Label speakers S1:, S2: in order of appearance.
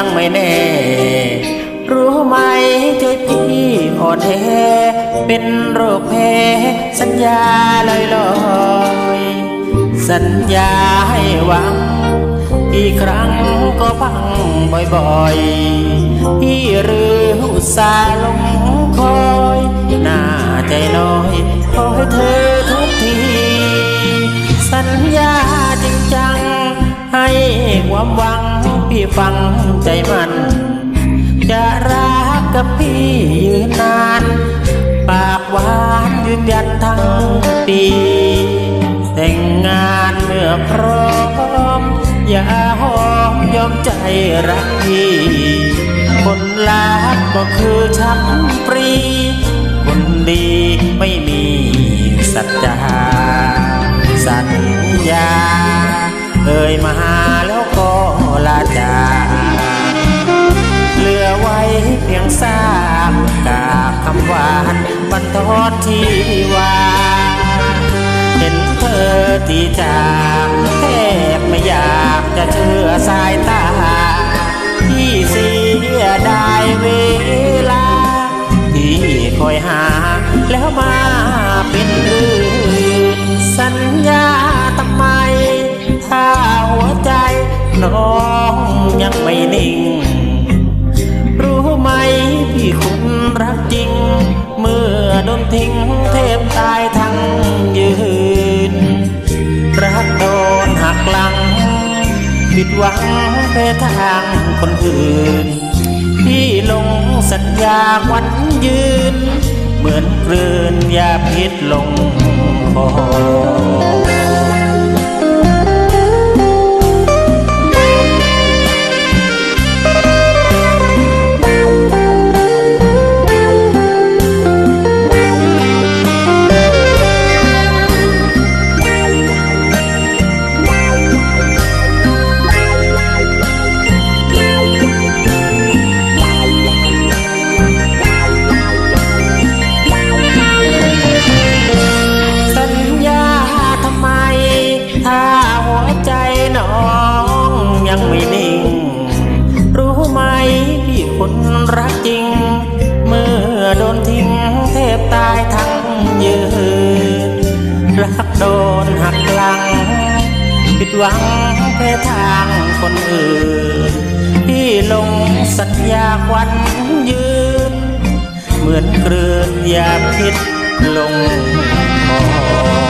S1: ังไม่แน่ รู้ไหมใจพี่อ่อนแอเป็นโรคแพ้สัญญาลอยลอยสัญญาให้หวัง อีกครั้งก็พังบ่อยๆพี่รือหุตสาลงคอยหน้าใจน้อยขอให้เธอทุกที สัญญาจริงจังให้ความหวัง ฟังใจมัน จะรักกับพี่ยืนนาน ปากหวานยืนยันทั้งปี แต่งงานเมื่อพร้อม อย่าหอมยอมใจรักพี่คนรักก็คือฉันปรี คนดีไม่มีสัจจาสัญญาเอ่ยมาแล้วก็ลา จาเหลือไว้เพียงซากกาคำหวานบรรทดที่ว่าเห็นเธอที่จากแทบไม่อยากจะเชื่อสายตาที่เสียดายเวลา ที่คอยหาแล้วมา รักจริง เมื่อโดนทิ้งเทพตายทั้งยืน รักโดนหักหลัง ผิดหวังไปทางคนอื่นพี่ลงสัญญาวันยืน เหมือนกลืนยาพิษลงคอ ใจน้องยังไม่นิ่ง รู้ไหมพี่คนรักจริง เมื่อโดนทิ้งเทพตายทั้งยืน รักโดนหักหลัง ผิดหวังเพทางคนอื่น พี่ลงสัญญาควันยืน เหมือนเกลือนยาพิษลงคอ